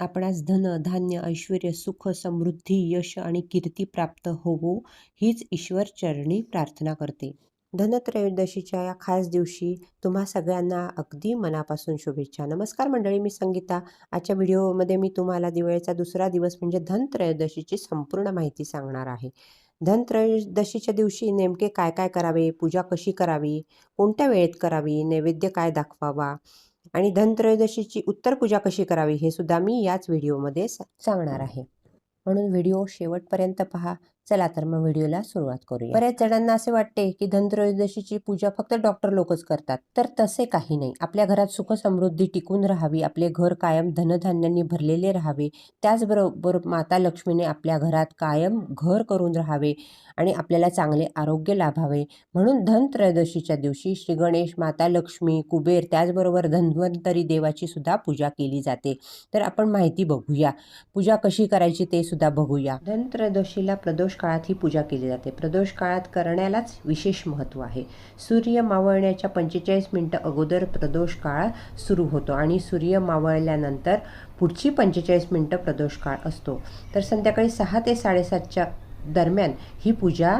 आपणास धन धान्य ऐश्वर सुख समृद्धी यश आणि कीर्ती प्राप्त होवो हीच ईश्वर चरणी प्रार्थना करते. धनत्रयोदशीच्या या खास दिवशी तुम्हा सगळ्यांना अगदी मनापासून शुभेच्छा. नमस्कार मंडळी मी संगीता. आजच्या व्हिडिओमध्ये मी तुम्हाला दिवाळीचा दुसरा दिवस म्हणजे धनत्रयोदशीची संपूर्ण माहिती सांगणार आहे. धनत्रयोदशीच्या दिवशी नेमके काय काय करावे पूजा कशी करावी कोणत्या वेळेत करावी नैवेद्य काय दाखवावा आणि धनत्रयोदशीची उत्तर पूजा कशी करावी हे सुद्धा मी याच व्हिडिओमध्ये सा- सांगणार आहे. म्हणून व्हिडिओ शेवटपर्यंत पहा. चला तर मग व्हिडिओला सुरुवात करूया. बऱ्याच जणांना असे वाटते की धनत्रयोदशीची पूजा फक्त डॉक्टर लोकच करतात. तर तसे काही नाही. आपल्या घरात सुख समृद्धी टिकून राहावी आपले घर कायम धनधान्यांनी भरलेले राहावे त्याचबरोबर माता लक्ष्मीने आपल्या घरात कायम घर करून राहावे आणि आपल्याला चांगले आरोग्य लाभावे. म्हणून धनत्रयोदशीच्या दिवशी श्री गणेश माता लक्ष्मी कुबेर त्याचबरोबर धन्वंतरी देवाची सुद्धा पूजा केली जाते. तर आपण माहिती बघूया. पूजा कशी करायची ते सुद्धा बघूया. धनत्रयोदशीला प्रदोष काळात ही पूजा केली जाते. प्रदोष काळात करण्यालाच विशेष महत्त्व आहे. सूर्य मावळण्याच्या पंचेचाळीस मिनटं अगोदर प्रदोष काळ सुरू होतो आणि सूर्य मावळल्यानंतर पुढची पंचेचाळीस मिनटं प्रदोष काळ असतो. तर संध्याकाळी सहा ते साडेसातच्या दरम्यान ही पूजा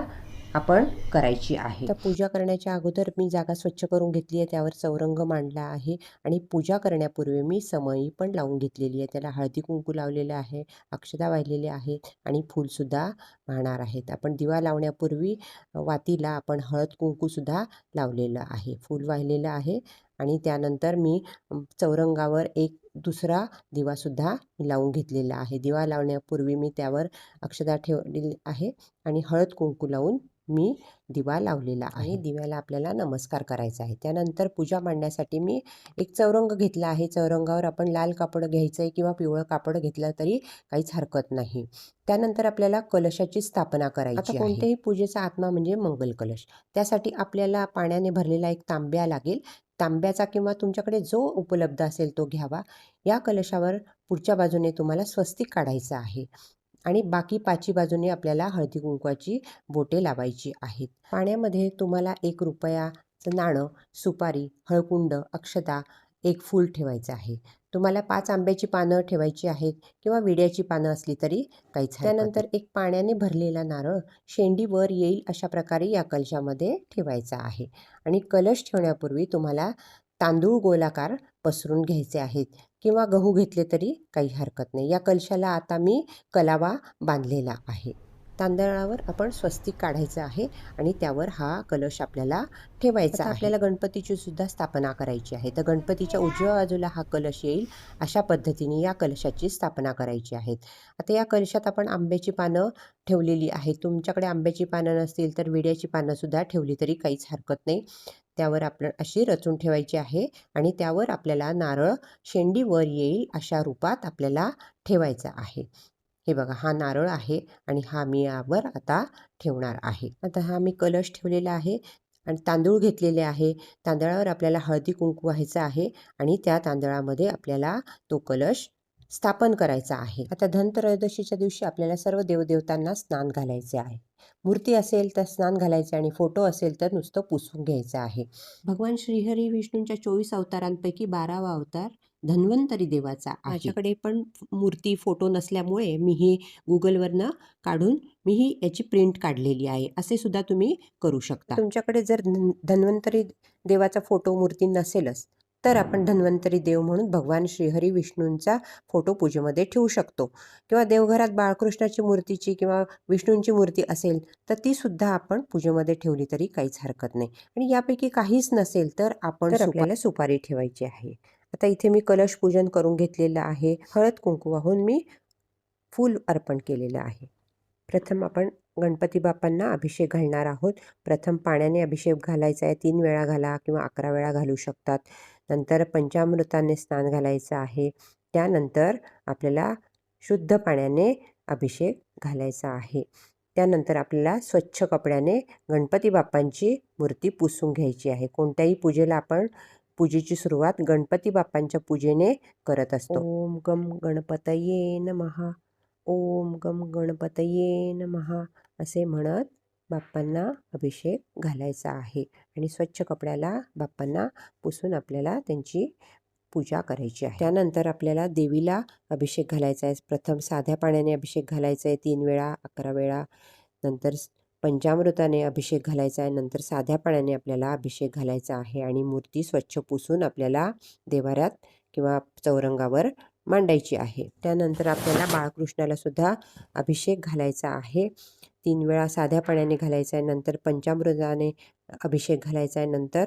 आपण करायची आहे. तर पूजा करण्याच्या अगोदर मी जागा स्वच्छ करून घेतली आहे त्यावर चौरंग मांडला आहे आणि पूजा करण्यापूर्वी मी समई पण लावून घेतलेली आहे. त्याला हळदी कुंकू लावलेलं आहे अक्षता वाहिलेल्या आहेत आणि फूलसुद्धा वाहणार आहेत. आपण दिवा लावण्यापूर्वी वातीला आपण हळद कुंकूसुद्धा लावलेलं आहे. फूल वाहिलेलं आहे. आणि त्यानंतर मी चौरंगावर एक दुसरा दिवासुद्धा लावून घेतलेला आहे. दिवा लावण्यापूर्वी मी त्यावर अक्षता ठेवलेली आहे आणि हळद कुंकू लावून मी दिवा लावलेला आहे. दिव्याला आपल्याला नमस्कार करायचा आहे. त्यानंतर पूजा मांडण्यासाठी मी एक चौरंग घेतला आहे. चौरंगावर आपण लाल कापड घ्यायचं आहे किंवा पिवळं कापड घेतलं तरी काहीच हरकत नाही. त्यानंतर आपल्याला कलशाची स्थापना करायची आता कोणत्याही पूजेचा आत्मा म्हणजे मंगल कलश त्यासाठी आपल्याला पाण्याने भरलेला एक तांब्या लागेल. तांब्याचा किंवा तुमच्याकडे जो उपलब्ध असेल तो घ्यावा. या कलशावर पुढच्या बाजूने तुम्हाला स्वस्तिक काढायचं आहे. आणि बाकी पाची बाजूने आपल्याला हळदी कुंकवाची बोटे लावायची आहेत. पाण्यामध्ये तुम्हाला एक रुपयाचं नाणं सुपारी हळकुंड अक्षता एक फूल ठेवायचं आहे. तुम्हाला पाच आंब्याची पानं ठेवायची आहेत किंवा विड्याची पानं असली तरी काहीच त्यानंतर एक पाण्याने भरलेला नारळ शेंडी वर येईल अशा प्रकारे या कलशामध्ये ठेवायचा आहे आणि कलश ठेवण्यापूर्वी तुम्हाला तांदूळ गोलाकार पसरून घ्यायचे आहेत किंवा गहू घेतले तरी काही हरकत नाही. या कलशाला आता मी कलावा बांधलेला आहे. तांदळावर आपण स्वस्तिक काढायचं आहे आणि त्यावर हा कलश आपल्याला ठेवायचा आहे. आपल्याला गणपतीची सुद्धा स्थापना करायची आहे. तर गणपतीच्या उजव्या बाजूला हा कलश येईल. अशा पद्धतीने या कलशाची स्थापना करायची आहे. आता या कलशात आपण आंब्याची पानं ठेवलेली आहेत. तुमच्याकडे आंब्याची पानं नसतील तर विड्याची पानं सुद्धा ठेवली तरी काहीच हरकत नाही. त्यावर आपण अशी रचून ठेवायची आहे आणि त्यावर आपल्याला नारळ शेंडी वर येईल अशा रूपात आपल्याला ठेवायचा आहे. हे बघा हा नारळ आहे आणि हा मी यावर आता ठेवणार आहे. आता हा मी कलश ठेवलेला आहे आणि तांदूळ घेतलेले आहे. तांदळावर आपल्याला हळदी कुंकू व्हायचं आहे आणि त्या तांदळामध्ये आपल्याला तो कलश स्थापन करायचा आहे. आता धनत्रयोदशीच्या दिवशी आपल्याला सर्व देवदेवतांना स्नान घालायचे आहे. मूर्ती असेल तर स्नान घालायचे आणि फोटो असेल तर नुसतं पुसून घ्यायचं आहे. भगवान श्रीहरी विष्णूंच्या चोवीस अवतारांपैकी बारावा अवतार धन्वंतरी देवाचा माझ्याकडे पण मूर्ती फोटो नसल्यामुळे मी ही गुगलवरनं काढून मी ही याची प्रिंट काढलेली आहे. असे सुद्धा तुम्ही करू शकता. तुमच्याकडे जर धन- धन्वंतरी देवाचा फोटो मूर्ती नसेलच तर आपण धन्वंतरी देव म्हणून भगवान श्रीहरी विष्णूंचा फोटो पूजेमध्ये ठेवू शकतो. किंवा देवघरात बाळकृष्णाची मूर्तीची किंवा विष्णूंची मूर्ती असेल तर ती सुद्धा आपण पूजेमध्ये ठेवली तरी काहीच हरकत नाही. आणि यापैकी काहीच नसेल तर आपण आपल्याला सुपारी ठेवायची आहे. आता इथे मी कलश पूजन करून घेतलेलं आहे. हळद कुंकू वाहून मी फूल अर्पण केलेलं आहे. प्रथम आपण गणपती बाप्पांना अभिषेक घालणार आहोत. प्रथम पाण्याने अभिषेक घालायचा आहे. तीन वेळा घाला किंवा अकरा वेळा घालू शकतात. नंतर पंचामृताने स्नान घालायचं आहे. त्यानंतर आपल्याला शुद्ध पाण्याने अभिषेक घालायचा आहे. त्यानंतर आपल्याला स्वच्छ कपड्याने गणपती बाप्पांची मूर्ती पुसून घ्यायची आहे. कोणत्याही पूजेला आपण पूजेची सुरुवात गणपती बाप्पांच्या पूजेने करत असतो. ओम गम गणपतये महा ओम गम गणपतये महा असे म्हणत बाप्पांना अभिषेक घालायचा आहे आणि स्वच्छ कपड्याला बाप्पांना पुसून आपल्याला त्यांची पूजा करायची आहे. त्यानंतर आपल्याला देवीला अभिषेक घालायचा आहे. प्रथम साध्या पाण्याने अभिषेक घालायचा आहे तीन वेळा अकरा वेळा नंतर पंचामृताने अभिषेक घालायचा आहे नंतर साध्या पाण्याने आपल्याला अभिषेक घालायचा आहे आणि मूर्ती स्वच्छ पुसून आपल्याला देवाऱ्यात किंवा चौरंगावर मांडायची आहे. त्यानंतर आपल्याला बाळकृष्णाला सुद्धा अभिषेक घालायचा आहे. तीन वेळा साध्या पाण्याने घालायचा आहे नंतर पंचामृताने अभिषेक घालायचा आहे नंतर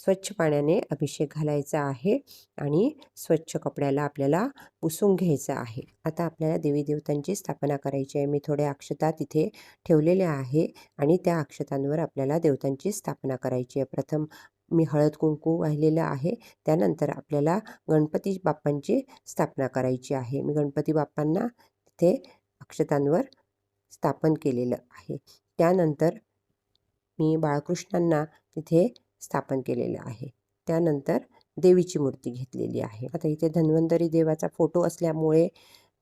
स्वच्छ पाण्याने अभिषेक घालायचा आहे आणि स्वच्छ कपड्याला आपल्याला पुसून घ्यायचं आहे. आता आपल्याला देवी देवतांची स्थापना करायची आहे. मी थोड्या अक्षता तिथे ठेवलेल्या आहे आणि त्या अक्षतांवर आपल्याला देवतांची स्थापना करायची आहे. प्रथम मी हळद कुंकू वाहिलेलं आहे. त्यानंतर आपल्याला गणपती बाप्पांची स्थापना करायची आहे. मी गणपती बाप्पांना तिथे अक्षतांवर स्थापन केलेलं आहे. त्यानंतर मी बाळकृष्णांना तिथे स्थापन केलेलं आहे. त्यानंतर देवीची मूर्ती घेतलेली आहे. आता इथे धन्वंतरी देवाचा फोटो असल्यामुळे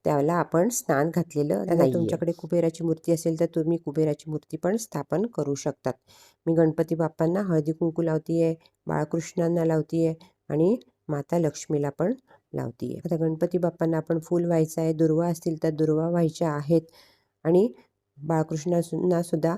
त्याला आपण स्नान घातलेलं नाही तुमच्याकडे कुबेराची मूर्ती असेल तर तुम्ही कुबेराची मूर्ती पण स्थापन करू शकतात. मी गणपती बाप्पांना हळदी कुंकू लावती आहे बाळकृष्णांना लावती आहे आणि माता लक्ष्मीला पण लावती आहे आता गणपती बाप्पांना आपण फूल व्हायचं आहे दुर्वा असतील तर दुर्वा व्हायच्या आहेत आणि बाळकृष्णांना सुद्धा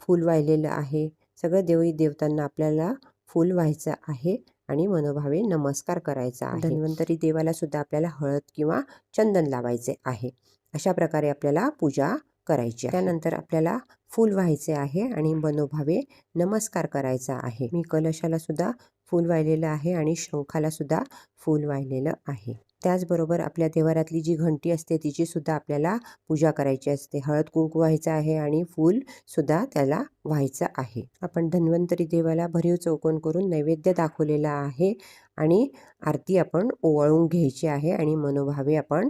फूल वाहिलेलं आहे. सगळं देवी देवतांना आपल्याला फूल व्हायचं आहे आणि मनोभावे नमस्कार करायचा आहे. धन्वंतरी देवाला सुद्धा आपल्याला हळद किंवा चंदन लावायचे आहे. अशा प्रकारे आपल्याला पूजा करायची आहे. त्यानंतर आपल्याला फूल व्हायचे आहे आणि मनोभावे नमस्कार करायचा आहे. मी कलशाला सुद्धा फूल वाहिलेलं आहे आणि शंखाला सुद्धा फूल वाहिलेलं आहे. त्याचबरोबर आपल्या देवारातली जी घंटी असते तिचीसुद्धा आपल्याला पूजा करायची असते. हळद कुंकू व्हायचं आहे आणि फूलसुद्धा त्याला व्हायचं आहे. आपण धन्वंतरी देवाला भरीव चौकोन करून नैवेद्य दाखवलेला आहे आणि आरती आपण ओवाळून घ्यायची आहे आणि मनोभावे आपण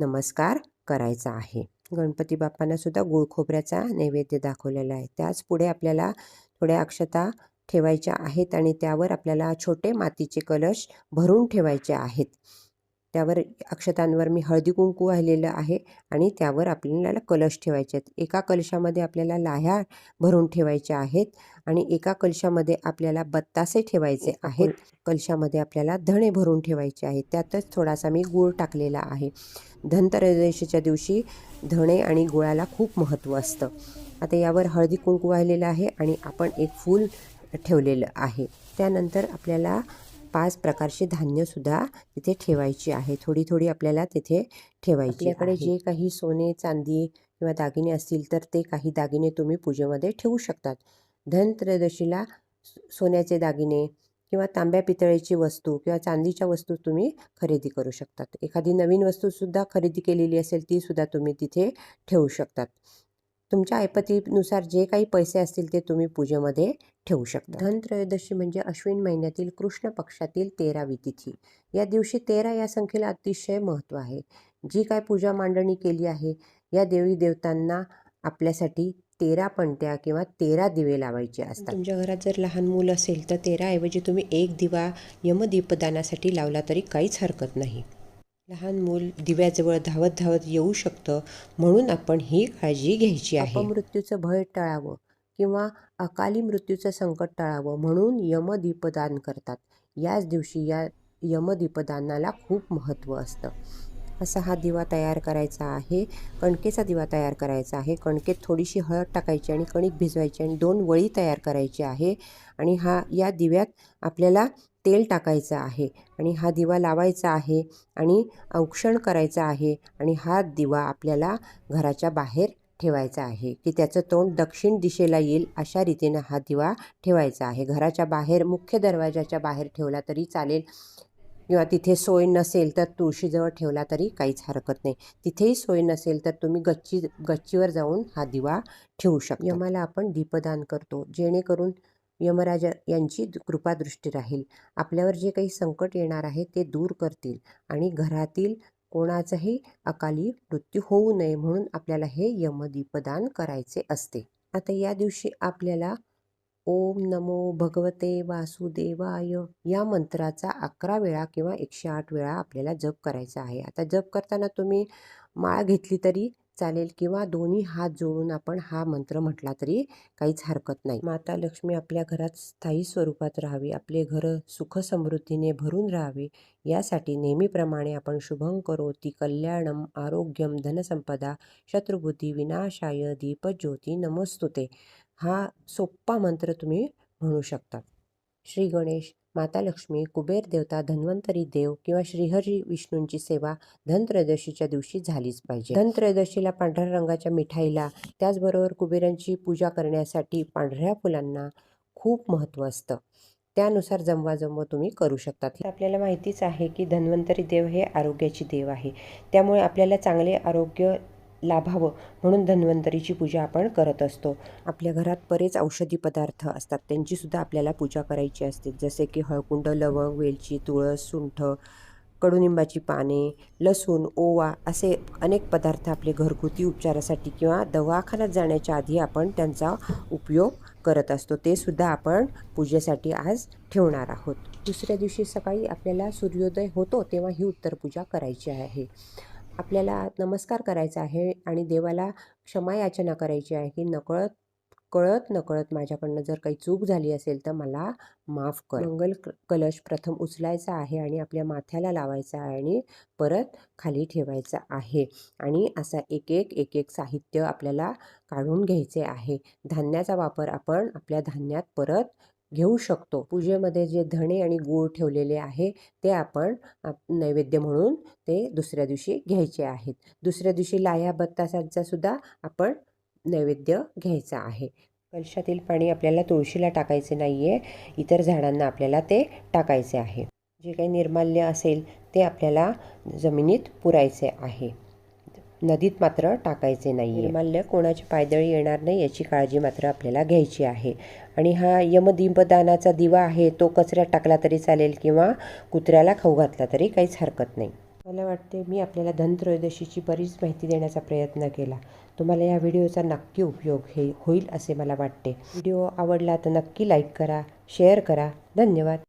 नमस्कार करायचा आहे. गणपती बाप्पांनासुद्धा गुळखोबऱ्याचा गुळ खोबऱ्याचा नैवेद्य दाखवलेला आहे. त्याच पुढे आपल्याला थोड्या अक्षता ठेवायच्या आहेत आणि त्यावर आपल्याला छोटे मातीचे कलश भरून ठेवायचे आहेत. त्यावर अक्षतांवर मी हळदी कुंकू वाहिलेलं आहे आणि त्यावर आपल्याला कलश ठेवायचे आहेत. एका कलशामध्ये आपल्याला लाह्या भरून ठेवायच्या आहेत आणि एका कलशामध्ये आपल्याला बत्तासे ठेवायचे आहेत. कलशामध्ये आपल्याला धणे भरून ठेवायचे आहेत. त्यातच थोडासा मी गूळ टाकलेला आहे. धनत्रयोदशीच्या दिवशी धणे आणि गुळाला खूप महत्त्व असतं. आता यावर हळदी कुंकू वाहिलेलं आहे आणि आपण एक फूल ठेवलेलं आहे. त्यानंतर आपल्याला पाच प्रकारचे धान्यसुद्धा तिथे ठेवायची आहे. थोडी थोडी आपल्याला तिथे ठेवायची आपल्याकडे जे काही सोने चांदी किंवा दागिने असतील तर ते काही दागिने तुम्ही पूजेमध्ये ठेवू शकतात. धनत्रयोदशीला सोन्याचे दागिने किंवा तांब्या पितळेची वस्तू किंवा चांदीच्या वस्तू तुम्ही खरेदी करू शकतात. एखादी नवीन वस्तूसुद्धा खरेदी केलेली असेल तीसुद्धा तुम्ही तिथे ठेवू शकतात. तुमच्या ऐपतीनुसार जे काही पैसे असतील ते तुम्ही पूजेमध्ये ठेवू शकता. धनत्रयोदशी म्हणजे अश्विन महिन्यातील कृष्ण पक्षातील तेरावी तिथी. या दिवशी तेरा या संख्येला अतिशय महत्त्व आहे. जी काय पूजा मांडणी केली आहे या देवी देवतांना आपल्यासाठी तेरा पणत्या किंवा तेरा दिवे लावायचे असतात. तुमच्या घरात जर लहान मूल असेल तर तेराऐवजी तुम्ही एक दिवा यमदीपदानासाठी लावला तरी काहीच हरकत नाही. लहान मूल दिव्याजवळ धावत धावत येऊ शकतं म्हणून आपण ही काळजी घ्यायची आहे. मृत्यूचं भय टाळावं किंवा अकाली मृत्यूचं संकट टाळावं म्हणून यमदीपदान करतात. याच दिवशी या यमदीपदानाला खूप महत्त्व असतं. असा हा दिवा तयार करायचा आहे कणकेचा दिवा तयार करायचा आहे. कणकेत थोडीशी हळद टाकायची आणि कणिक भिजवायची आणि दोन वळी तयार करायची आहे. आणि हा या दिव्यात आपल्याला तेल टाकायचं आहे आणि हा दिवा लावायचा आहे आणि औक्षण करायचं आहे आणि हा दिवा आपल्याला घराच्या बाहेर ठेवायचा आहे की त्याचं तोंड दक्षिण दिशेला येईल अशा रीतीनं हा दिवा ठेवायचा आहे. घराच्या बाहेर मुख्य दरवाजाच्या बाहेर ठेवला तरी चालेल किंवा तिथे सोय नसेल तर तुळशीजवळ ठेवला तरी काहीच हरकत नाही. तिथेही सोय नसेल तर तुम्ही गच्ची गच्चीवर जाऊन हा दिवा ठेवू शकता. यमाला आपण दीपदान करतो जेणेकरून यमराजा यांची कृपादृष्टी राहील. आपल्यावर जे काही संकट येणार आहे ते दूर करतील आणि घरातील कोणाचाही अकाली मृत्यू होऊ नये म्हणून आपल्याला हे यमदीपदान करायचे असते. आता या दिवशी आपल्याला ओम नमो भगवते वासुदेवाय या मंत्राचा अकरा वेळा किंवा एकशे आठ वेळा आपल्याला जप करायचा आहे. आता जप करताना तुम्ही माळ घेतली तरी चालेल किंवा दोन्ही हात जोडून आपण हा मंत्र म्हटला तरी काहीच हरकत नाही. माता लक्ष्मी आपल्या घरात स्थायी स्वरूपात राहावी आपले घरं सुख समृद्धीने भरून राहावे यासाठी नेहमीप्रमाणे आपण शुभं करोती कल्याणम आरोग्यम धनसंपदा शत्रुबुद्धी विनाशाय दीपज्योती नमस्तुते. हा सोप्पा मंत्र तुम्ही म्हणू शकता. श्री गणेश माता लक्ष्मी कुबेर देवता धन्वंतरी देव किंवा श्रीहरी विष्णूंची सेवा धनत्रयोदशीच्या दिवशी झालीच पाहिजे. धनत्रयोदशीला पांढऱ्या रंगाच्या मिठाईला त्याचबरोबर कुबेरांची पूजा करण्यासाठी पांढऱ्या फुलांना खूप महत्त्व असतं. त्यानुसार जमवाजमव तुम्ही करू शकतात. आपल्याला माहितीच आहे की धन्वंतरी देव हे आरोग्याची देव आहे. त्यामुळे आपल्याला चांगले आरोग्य लाभावं म्हणून धन्वंतरीची पूजा आपण करत असतो. आपल्या घरात बरेच औषधी पदार्थ असतात. त्यांचीसुद्धा आपल्याला पूजा करायची असते. जसे की हळकुंड लवंग वेलची तुळस सुंठ कडुनिंबाची पाने लसूण ओवा असे अनेक पदार्थ आपले घरगुती उपचारासाठी किंवा दवाखान्यात जाण्याच्या आधी आपण त्यांचा उपयोग करत असतो. ते सुद्धा आपण पूजेसाठी आज ठेवणार आहोत. दुसऱ्या दिवशी सकाळी आपल्याला सूर्योदय होतो तेव्हा ही उत्तर पूजा करायची आहे. आपल्याला नमस्कार करायचा आहे आणि देवाला क्षमा याचना करायची आहे की नकळत कळत नकळत माझ्याकडनं जर काही चूक झाली असेल तर मला माफ कर. मंगल क- कलश प्रथम उचलायचा आहे आणि आपल्या माथ्याला लावायचा आहे आणि परत खाली ठेवायचा आहे. आणि असा एक एक एक एक साहित्य आपल्याला काढून घ्यायचे आहे. धान्याचा वापर आपण आपल्या धान्यात परत घेऊ शकतो. पूजेमध्ये जे धणे आणि गूळ ठेवलेले आहे ते आपण आप- नैवेद्य म्हणून ते दुसऱ्या दिवशी घ्यायचे आहेत. दुसऱ्या दिवशी लाया बत्तासांचा सुद्धा आपण नैवेद्य घ्यायचा आहे. कलशातील पाणी आपल्याला तुळशीला टाकायचे नाही आहे इतर झाडांना आपल्याला ते टाकायचे आहे. जे काही निर्माल्य असेल ते आपल्याला जमिनीत पुरायचे आहे. नदीत मात्र टाकायचे नाही निर्माल्य कोणाची पायदळी येणार नाही याची काळजी मात्र आपल्याला घ्यायची आहे. आणि हा यमदीपदानाचा दिवा आहे तो कचऱ्यात टाकला तरी चालेल किंवा कुत्र्याला खाऊ घातला तरी काहीच हरकत नाही. मला वाटते मी आपल्याला धनत्रयोदशीची बरीच माहिती देण्याचा प्रयत्न केला. तुम्हाला या व्हिडिओचा नक्की उपयोग हे होईल असे मला वाटते व्हिडिओ आवडला तर नक्की लाईक करा शेअर करा. धन्यवाद.